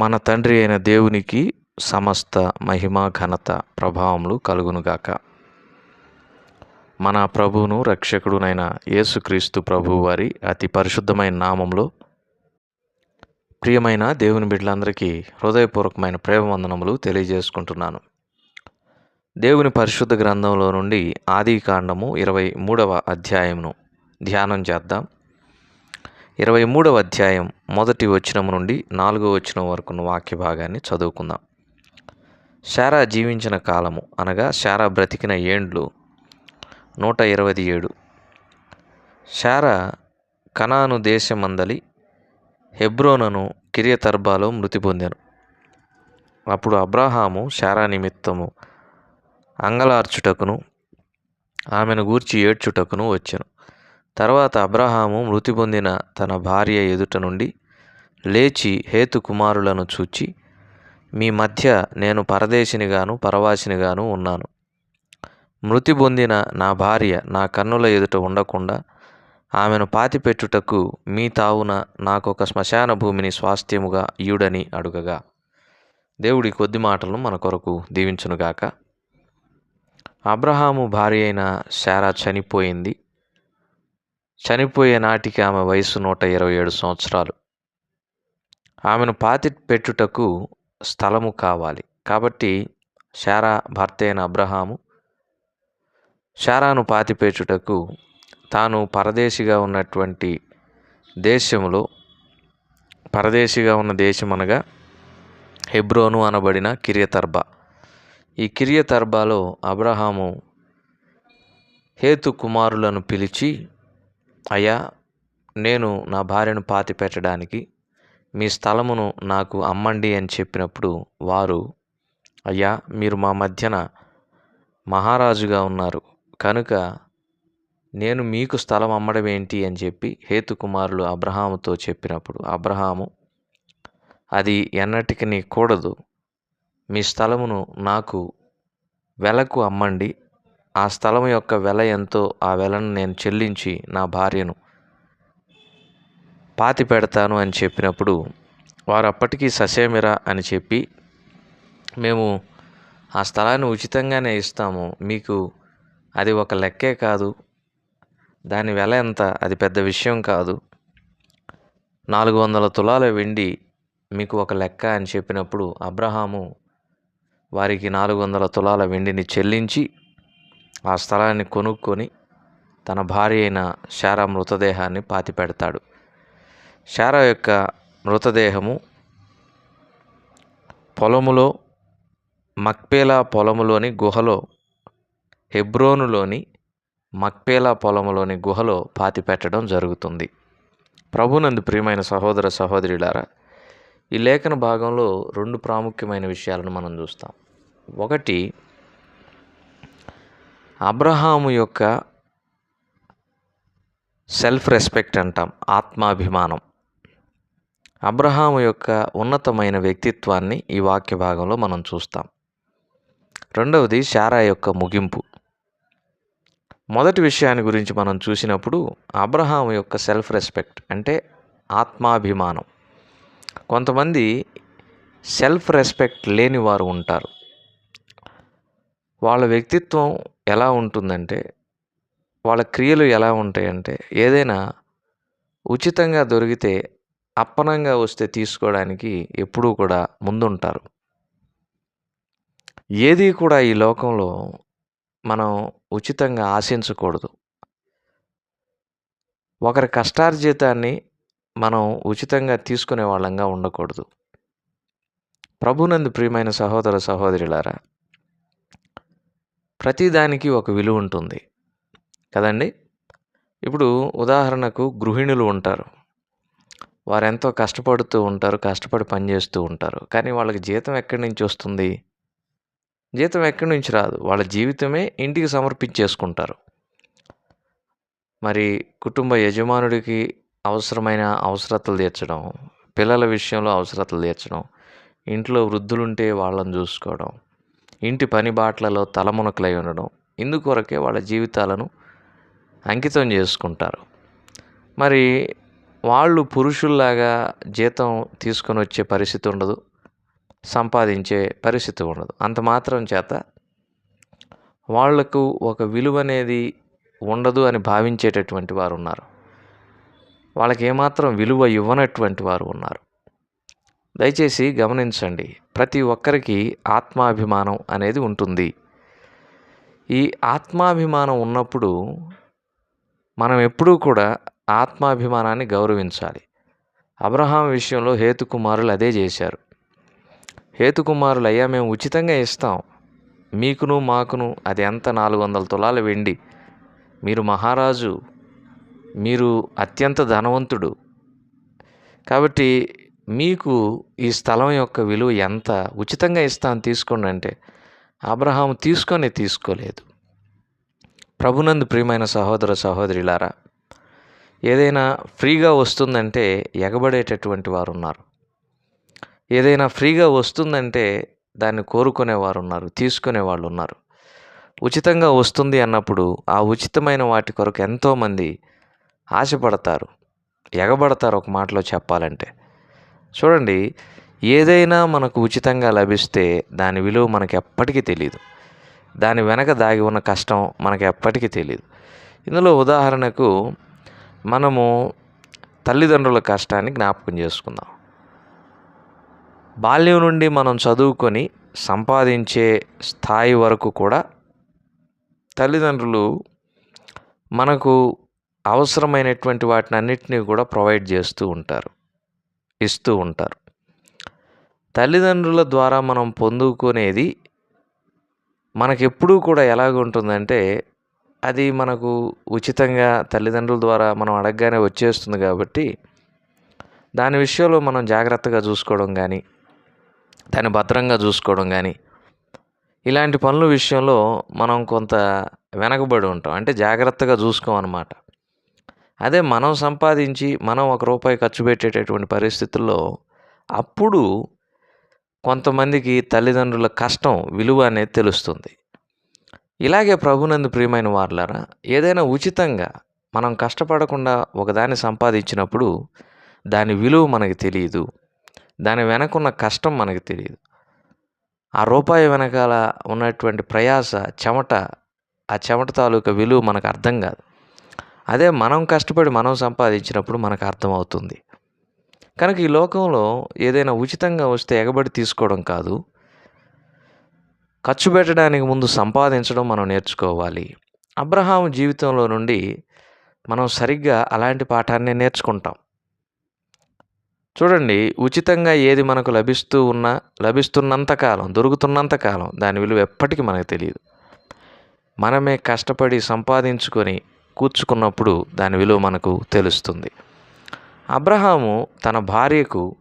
మన తండ్రి అయిన దేవునికి సమస్త మహిమ ఘనత ప్రభావములు కలుగునుగాక. మన ప్రభువును రక్షకుడునైన యేసుక్రీస్తు ప్రభువారి అతి పరిశుద్ధమైన నామంలో ప్రియమైన దేవుని బిడ్డలందరికీ హృదయపూర్వకమైన ప్రేమ వందనములు తెలియజేసుకుంటున్నాను. దేవుని పరిశుద్ధ గ్రంథంలో నుండి ఆది కాండము ఇరవై మూడవ అధ్యాయమును ధ్యానం చేద్దాం. ఇరవై మూడవ అధ్యాయం మొదటి వచనం నుండి నాలుగో వచనం వరకున్న వాక్య భాగాన్ని చదువుకుందాం. శారా జీవించిన కాలము అనగా శారా బ్రతికిన ఏండ్లు నూట ఇరవై ఏడు. శారా కనాను దేశమందలి హెబ్రోనను కిరియతర్బాలో మృతి పొందాను. అప్పుడు అబ్రాహాము శారా నిమిత్తము అంగలార్చుటకును ఆమెను గూర్చి ఏడ్చుటకును వచ్చాను. తర్వాత అబ్రహాము మృతి పొందిన తన భార్య ఎదుట నుండి లేచి హేతు కుమారులను చూచి మీ మధ్య నేను పరదేశినిగాను పరవాసినిగాను ఉన్నాను. మృతి పొందిన నా భార్య నా కన్నుల ఎదుట ఉండకుండా ఆమెను పాతిపెట్టుటకు మీ తావున నాకు ఒక శ్మశాన భూమిని స్వాస్థ్యముగా ఇయుడని అడుగగా. దేవుడి కొద్ది మాటలను మన కొరకు దీవించునుగాక. అబ్రహాము భార్య అయిన శారా చనిపోయింది. చనిపోయే నాటికి ఆమె వయసు నూట ఇరవై ఏడు సంవత్సరాలు. ఆమెను పాతి పెట్టుటకు స్థలము కావాలి. కాబట్టి శారా భర్త అయిన అబ్రహాము శారాను పాతిపేచుటకు తాను పరదేశిగా ఉన్నటువంటి దేశంలో పరదేశిగా ఉన్న దేశం అనగా హెబ్రోను అనబడిన కిరియతర్బ. ఈ కిరియతర్బాలో అబ్రహాము హేతు కుమారులను పిలిచి అయ్యా నేను నా భార్యను పాతి పెట్టడానికి మీ స్థలమును నాకు అమ్మండి అని చెప్పినప్పుడు వారు అయ్యా మీరు మా మధ్యన మహారాజుగా ఉన్నారు. కనుక నేను మీకు స్థలం అమ్మడం ఏంటి అని చెప్పి హేతుకుమారులు అబ్రహాముతో చెప్పినప్పుడు అబ్రహాము అది ఎన్నటికి కూడదు. మీ స్థలమును నాకు వెలకు అమ్మండి ఆ స్థలం యొక్క వెల ఎంతో ఆ వెలను నేను చెల్లించి నా భార్యను పాతి పెడతాను అని చెప్పినప్పుడు వారు అప్పటికీ ససేమిరా అని చెప్పి మేము ఆ స్థలాన్ని ఉచితంగానే ఇస్తాము. మీకు అది ఒక లెక్కే కాదు. దాని వెల ఎంత? అది పెద్ద విషయం కాదు. నాలుగు వందల తులాల వెండి మీకు ఒక లెక్క అని చెప్పినప్పుడు అబ్రహాము వారికి నాలుగు వందల తులాల వెండిని చెల్లించి ఆ స్థలాన్ని కొనుక్కొని తన భార్య అయిన శారా మృతదేహాన్ని పాతి పెడతాడు శారా యొక్క మృతదేహము పొలములో మక్పేలా పొలములోని గుహలో హెబ్రోనులోని మక్పేలా పొలములోని గుహలో పాతి పెట్టడం జరుగుతుంది. ప్రభునందు ప్రియమైన సహోదర సహోదరులారా ఈ లేఖన భాగంలో రెండు ప్రాముఖ్యమైన విషయాలను మనం చూస్తాం. ఒకటి అబ్రహాము యొక్క సెల్ఫ్ రెస్పెక్ట్ అంటాం ఆత్మాభిమానం. అబ్రహాము యొక్క ఉన్నతమైన వ్యక్తిత్వాన్ని ఈ వాక్య భాగంలో మనం చూస్తాం. రెండవది శారా యొక్క ముగింపు. మొదటి విషయాన్ని గురించి మనం చూసినప్పుడు అబ్రహాము యొక్క సెల్ఫ్ రెస్పెక్ట్ అంటే ఆత్మాభిమానం. కొంతమంది సెల్ఫ్ రెస్పెక్ట్ లేని వారు ఉంటారు. వాళ్ళ వ్యక్తిత్వం ఎలా ఉంటుందంటే వాళ్ళ క్రియలు ఎలా ఉంటాయంటే ఏదైనా ఉచితంగా దొరికితే అప్పనంగా వస్తే తీసుకోవడానికి ఎప్పుడూ కూడా ముందుంటారు. ఏది కూడా ఈ లోకంలో మనం ఉచితంగా ఆశించకూడదు. ఒకరి కష్టార్జితాన్ని మనం ఉచితంగా తీసుకునే వాళ్ళంగా ఉండకూడదు. ప్రభునందు ప్రియమైన సహోదర సహోదరులారా ప్రతిదానికి ఒక విలువ ఉంటుంది. కదండి? ఇప్పుడు ఉదాహరణకు గృహిణులు ఉంటారు. వారు ఎంతో కష్టపడుతూ ఉంటారు కష్టపడి పనిచేస్తూ ఉంటారు. కానీ వాళ్ళకి జీతం ఎక్కడి నుంచి వస్తుంది? జీతం ఎక్కడి నుంచి రాదు. వాళ్ళ జీవితమే ఇంటికి సమర్పించేసుకుంటారు. మరి కుటుంబ యజమానుడికి అవసరమైన అవసరతలు తీర్చడం పిల్లల విషయంలో అవసరతలు తీర్చడం ఇంట్లో వృద్ధులుంటే వాళ్ళని చూసుకోవడం ఇంటి పని బాటలలో తలమునకలై ఉండడం ఇందుకొరకే వాళ్ళ జీవితాలను అంకితం చేసుకుంటారు. మరి వాళ్ళు పురుషుల్లాగా జీతం తీసుకొని వచ్చే పరిస్థితి ఉండదు సంపాదించే పరిస్థితి ఉండదు. అంత మాత్రం చేత వాళ్ళకు ఒక విలువ అనేది ఉండదు అని భావించేటటువంటి వారు ఉన్నారు. వాళ్ళకి ఏమాత్రం విలువ ఇవ్వనటువంటి వారు ఉన్నారు. దయచేసి గమనించండి ప్రతి ఒక్కరికి ఆత్మాభిమానం అనేది ఉంటుంది. ఈ ఆత్మాభిమానం ఉన్నప్పుడు మనం ఎప్పుడూ కూడా ఆత్మాభిమానాన్ని గౌరవించాలి. అబ్రహాం విషయంలో హేతుకుమారులు అదే చేశారు. హేతుకుమారులు అయ్యా మేము ఉచితంగా ఇస్తాం. మీకును మాకును అది ఎంత? నాలుగు వందల తులాల వెండి. మీరు మహారాజు మీరు అత్యంత ధనవంతుడు. కాబట్టి మీకు ఈ స్థలం యొక్క విలువ ఎంత? ఉచితంగా ఇస్తాను తీసుకోండి అంటే అబ్రహాం తీసుకొని తీసుకోలేదు. ప్రభునందు ప్రియమైన సహోదర సహోదరిలారా ఏదైనా ఫ్రీగా వస్తుందంటే ఎగబడేటటువంటి వారు ఉన్నారు ఏదైనా ఫ్రీగా వస్తుందంటే దాన్ని కోరుకునేవారు ఉన్నారు తీసుకునే వాళ్ళు ఉన్నారు ఉచితంగా వస్తుంది అన్నప్పుడు ఆ ఉచితమైన వాటి కొరకు ఎంతోమంది ఆశపడతారు ఎగబడతారు ఒక మాటలో చెప్పాలంటే. చూడండి ఏదైనా మనకు ఉచితంగా లభిస్తే దాని విలువ మనకి ఎప్పటికీ తెలియదు దాని వెనక దాగి ఉన్న కష్టం మనకి ఎప్పటికీ తెలియదు ఇందులో ఉదాహరణకు మనము తల్లిదండ్రుల కష్టాన్ని జ్ఞాపకం చేసుకుందాం. బాల్యం నుండి మనం చదువుకొని సంపాదించే స్థాయి వరకు కూడా తల్లిదండ్రులు మనకు అవసరమైనటువంటి వాటిని అన్నిటినీ కూడా ప్రొవైడ్ చేస్తూ ఉంటారు. ఇస్తూ ఉంటారు. తల్లిదండ్రుల ద్వారా మనం పొందుకునేది మనకెప్పుడూ కూడా ఎలాగ ఉంటుందంటే అది మనకు ఉచితంగా తల్లిదండ్రుల ద్వారా మనం అడగగానే వచ్చేస్తుంది కాబట్టి దాని విషయంలో మనం జాగ్రత్తగా చూసుకోవడం కానీ దాన్ని భద్రంగా చూసుకోవడం కానీ ఇలాంటి పనుల విషయంలో మనం కొంత వెనకబడి ఉంటాం. అంటే జాగ్రత్తగా చూసుకోమన్నమాట. అదే మనం సంపాదించి మనం ఒక రూపాయి ఖర్చు పెట్టేటటువంటి పరిస్థితుల్లో అప్పుడు కొంతమందికి తల్లిదండ్రుల కష్టం విలువ అనేది తెలుస్తుంది. ఇలాగే ప్రభునందు ప్రియమైన వార్లారా ఏదైనా ఉచితంగా మనం కష్టపడకుండా ఒకదాన్ని సంపాదించినప్పుడు దాని విలువ మనకి తెలియదు. దాని వెనకున్న కష్టం మనకు తెలియదు. ఆ రూపాయి వెనకాల ఉన్నటువంటి ప్రయాస చెమట ఆ చెమట తాలూకా విలువ మనకు అర్థం కాదు. అదే మనం కష్టపడి మనం సంపాదించినప్పుడు మనకు అర్థమవుతుంది. కనుక ఈ లోకంలో ఏదైనా ఉచితంగా వస్తే ఎగబడి తీసుకోవడం కాదు. ఖర్చు పెట్టడానికి ముందు సంపాదించడం మనం నేర్చుకోవాలి. అబ్రహాం జీవితంలో నుండి మనం సరిగ్గా అలాంటి పాఠాన్ని నేర్చుకుంటాం. చూడండి ఉచితంగా ఏది మనకు లభిస్తూ ఉన్నా లభిస్తున్నంత కాలం దొరుకుతున్నంత కాలం దాని విలువ ఎప్పటికీ మనకు తెలియదు. మనమే కష్టపడి సంపాదించుకొని కూర్చుకున్నప్పుడు దాని విలువ మనకు తెలుస్తుంది. అబ్రహాము తన భార్యకు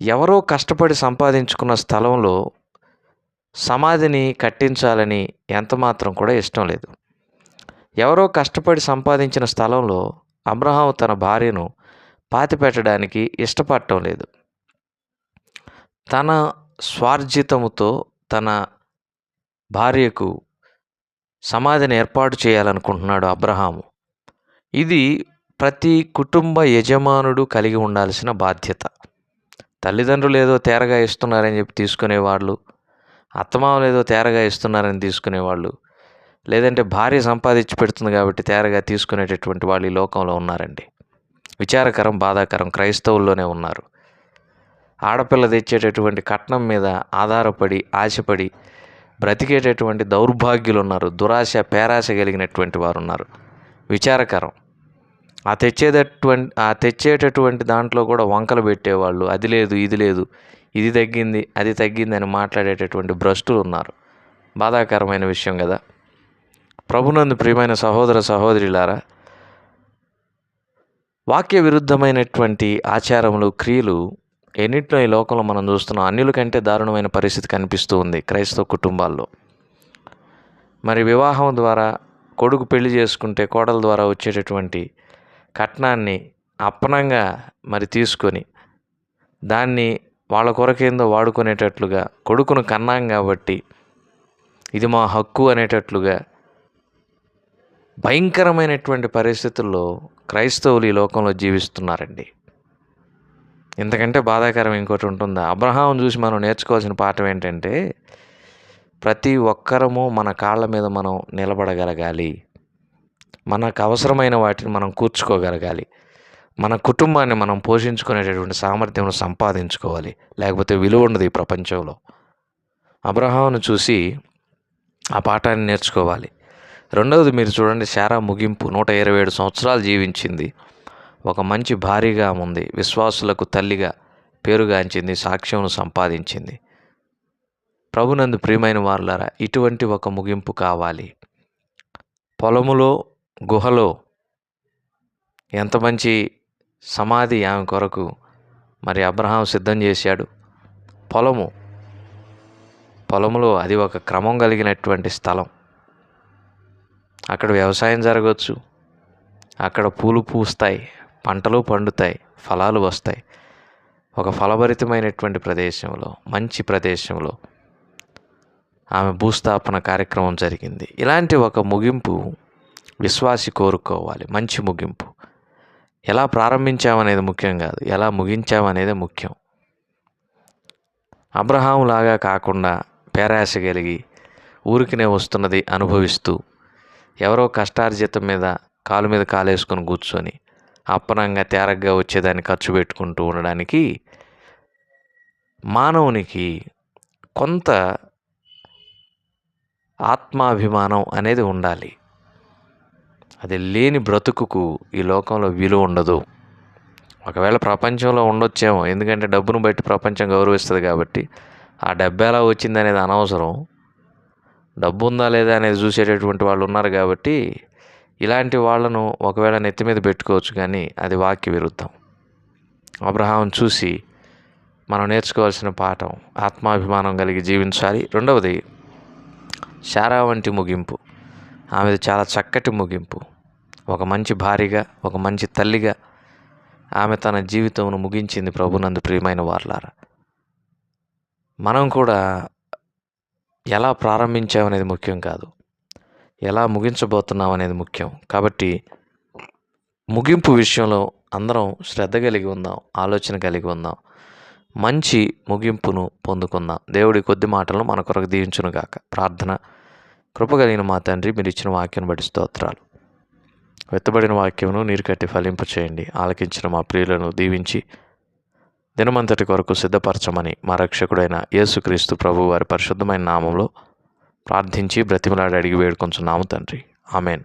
ఎవరో కష్టపడి సంపాదించుకున్న స్థలంలో సమాధిని కట్టించాలని ఎంతమాత్రం కూడా ఇష్టం లేదు. ఎవరో కష్టపడి సంపాదించిన స్థలంలో అబ్రహాం తన భార్యను పాతిపెట్టడానికి ఇష్టపడటం లేదు. తన స్వార్జితముతో తన భార్యకు సమాధిని ఏర్పాటు చేయాలనుకుంటున్నాడు అబ్రహాము. ఇది ప్రతి కుటుంబ యజమానుడు కలిగి ఉండాల్సిన బాధ్యత. తల్లిదండ్రులు ఏదో తేరగా ఇస్తున్నారని చెప్పి తీసుకునేవాళ్ళు అత్తమామలు ఏదో తేరగా ఇస్తున్నారని తీసుకునేవాళ్ళు లేదంటే భార్య సంపాదించి పెడుతుంది కాబట్టి తేరగా తీసుకునేటటువంటి వాళ్ళు ఈ లోకంలో ఉన్నారండి. విచారకరం బాధాకరం క్రైస్తవుల్లోనే ఉన్నారు. ఆడపిల్ల తెచ్చేటటువంటి కట్నం మీద ఆధారపడి ఆశపడి బ్రతికేటటువంటి దౌర్భాగ్యులు ఉన్నారు దురాశ పేరాశ కలిగినటువంటి వారు ఉన్నారు విచారకరం. ఆ తెచ్చేటటువంటి ఆ తెచ్చేటటువంటి దాంట్లో కూడా వంకలు పెట్టేవాళ్ళు అది లేదు ఇది లేదు ఇది తగ్గింది అది తగ్గింది అని మాట్లాడేటటువంటి భ్రష్టులు ఉన్నారు. బాధాకరమైన విషయం కదా. ప్రభునందు ప్రియమైన సహోదర సహోదరులారా వాక్య విరుద్ధమైనటువంటి ఆచారములు క్రియలు ఎన్నిట్లో ఈ లోకంలో మనం చూస్తున్నాం అన్యుల కంటే దారుణమైన పరిస్థితి కనిపిస్తూ ఉంది క్రైస్తవ కుటుంబాల్లో. మరి వివాహం ద్వారా కొడుకు పెళ్ళి చేసుకుంటే కోడల ద్వారా వచ్చేటటువంటి కట్నాన్ని అప్పనంగా మరి తీసుకొని దాన్ని వాళ్ళ కొరకేందో వాడుకునేటట్లుగా కొడుకును కన్నాం కాబట్టి ఇది మా హక్కు అనేటట్లుగా భయంకరమైనటువంటి పరిస్థితుల్లో క్రైస్తవులు ఈ లోకంలో జీవిస్తున్నారండి. ఇంతకంటే బాధాకరం ఇంకోటి ఉంటుందా? అబ్రహాం చూసి మనం నేర్చుకోవాల్సిన పాఠం ఏంటంటే ప్రతి ఒక్కరము మన కాళ్ళ మీద మనం నిలబడగలగాలి. మనకు అవసరమైన వాటిని మనం కూర్చుకోగలగాలి. మన కుటుంబాన్ని మనం పోషించుకునేటటువంటి సామర్థ్యం సంపాదించుకోవాలి. లేకపోతే విలువ ఉండదు ఈ ప్రపంచంలో. అబ్రహాను చూసి ఆ పాఠాన్ని నేర్చుకోవాలి. రెండవది మీరు చూడండి శారా ముగింపు నూట ఇరవై ఏడు సంవత్సరాలు జీవించింది. ఒక మంచి భారీగా ఉంది. విశ్వాసులకు తల్లిగా పేరుగాంచింది సాక్ష్యం సంపాదించింది. ప్రభునందు ప్రియమైన వారులారా ఇటువంటి ఒక ముగింపు కావాలి. పొలములో గుహలో ఎంత మంచి సమాధి ఆమె కొరకు మరి అబ్రహాం సిద్ధం చేశాడు? పొలము పొలములో అది ఒక క్రమం కలిగినటువంటి స్థలం. అక్కడ వ్యవసాయం జరగవచ్చు అక్కడ పూలు పూస్తాయి. పంటలు పండుతాయి ఫలాలు వస్తాయి. ఒక ఫలభరితమైనటువంటి ప్రదేశంలో మంచి ప్రదేశంలో ఆమె భూస్థాపన కార్యక్రమం జరిగింది. ఇలాంటి ఒక ముగింపు విశ్వాసి కోరుకోవాలి మంచి ముగింపు. ఎలా ప్రారంభించామనేది ముఖ్యం కాదు ఎలా ముగించామనేది ముఖ్యం. అబ్రహాం లాగా కాకుండా పేరాశ కలిగి ఊరికినే వస్తున్నది అనుభవిస్తూ ఎవరో కష్టార్జితం మీద కాలు మీద కాలేసుకొని కూర్చొని అప్పనంగా తేరగ్గా వచ్చేదాన్ని ఖర్చు పెట్టుకుంటూ ఉండడానికి మానవునికి కొంత ఆత్మాభిమానం అనేది ఉండాలి. అది లేని బ్రతుకుకు ఈ లోకంలో విలువ ఉండదు. ఒకవేళ ప్రపంచంలో ఉండొచ్చేమో ఎందుకంటే డబ్బును బట్టి ప్రపంచం గౌరవిస్తుంది కాబట్టి ఆ డబ్బు ఎలా వచ్చింది అనేది అనవసరం. డబ్బు ఉందా లేదా అనేది చూసేటటువంటి వాళ్ళు ఉన్నారు కాబట్టి ఇలాంటి వాళ్ళను ఒకవేళ నెత్తి మీద పెట్టుకోవచ్చు కానీ అది వాక్య విరుద్ధం. అబ్రహాం చూసి మనం నేర్చుకోవాల్సిన పాఠం ఆత్మాభిమానం కలిగి జీవించాలి. రెండవది శారా వంటి ముగింపు. ఆమెది చాలా చక్కటి ముగింపు. ఒక మంచి భార్యగా ఒక మంచి తల్లిగా ఆమె తన జీవితంను ముగించింది ప్రభునందు ప్రియమైన వార్లారా. మనం కూడా ఎలా ప్రారంభించామనేది ముఖ్యం కాదు. ఎలా ముగించబోతున్నాం అనేది ముఖ్యం. కాబట్టి ముగింపు విషయంలో అందరం శ్రద్ధ కలిగి ఉందాం ఆలోచన కలిగి ఉందాం. మంచి ముగింపును పొందుకుందాం. దేవుడి కొద్ది మాటలను మన కొరకు దీవించును గాక ప్రార్థన కృపగలిగిన మా తండ్రి మీరు ఇచ్చిన వాక్యం బట్టి స్తోత్రాలు. వెత్తబడిన వాక్యమును నీరు కట్టి ఫలింప చేయండి. ఆలకించిన మా ప్రియులను దీవించి దినమంతటి కొరకు సిద్ధపరచమని మా రక్షకుడైన యేసుక్రీస్తు ప్రభు వారి పరిశుద్ధమైన నామంలో ప్రార్థించి బ్రతిమలాడి అడిగి వేడుకొంచున్నాము తండ్రి. ఆమెన్.